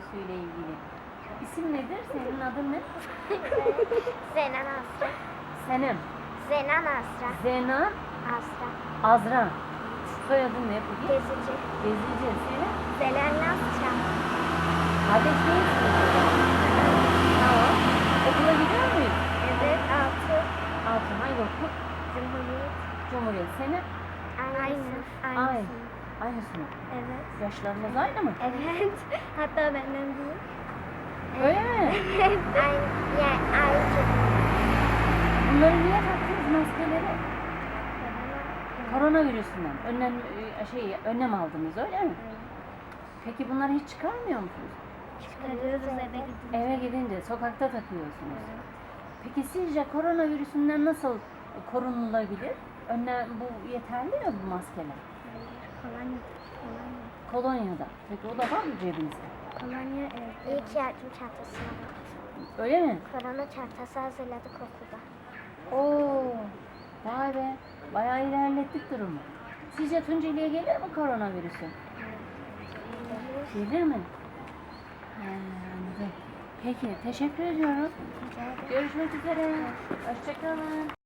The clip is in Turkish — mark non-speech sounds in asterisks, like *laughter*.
virüsüyle ilgili. İsim nedir? Senin adın ne? *laughs* Zenan Asra. Senem. Zenan Asra. Zenan Asra. Azra. Soyadın ne peki? Gezici. Gezici. Senin? Zelen Asra. Kardeş değilsiniz. Tamam. Okula gidiyor muyuz? Evet. Altı. Altın hangi okul? Cumhuriyet. Cumhuriyet. Senin? Aynı. Aynı. Aynı. Aynı sınıf. Evet. Yaşlarınız aynı mı? Evet. *laughs* Hatta benden büyük. Öyle mi? Evet. *laughs* Aynı. Yani aynı. Bunları niye taktınız maskeleri? Koronavirüsünden önlem e, şey önlem aldınız öyle mi? Peki bunları hiç çıkarmıyor musunuz? Çıkarıyoruz eve gidince. Eve gidince sokakta takıyorsunuz. Peki sizce koronavirüsünden nasıl korunulabilir? Önlem bu yeterli mi bu maskeler? Kolonya. Kolonya. Kolonyada. Peki o da var mı cebinizde? Kolonya evet. İlk yardım çantasına baktım. Öyle mi? Korona çantası hazırladık okulda. Oo. Vay be. Bayağı ilerlettik durumu. Sizce Tunceli'ye gelir mi koronavirüsü? Gelir mi? Ha, anladım. Peki, teşekkür ediyorum. Görüşmek üzere. Hoşçakalın.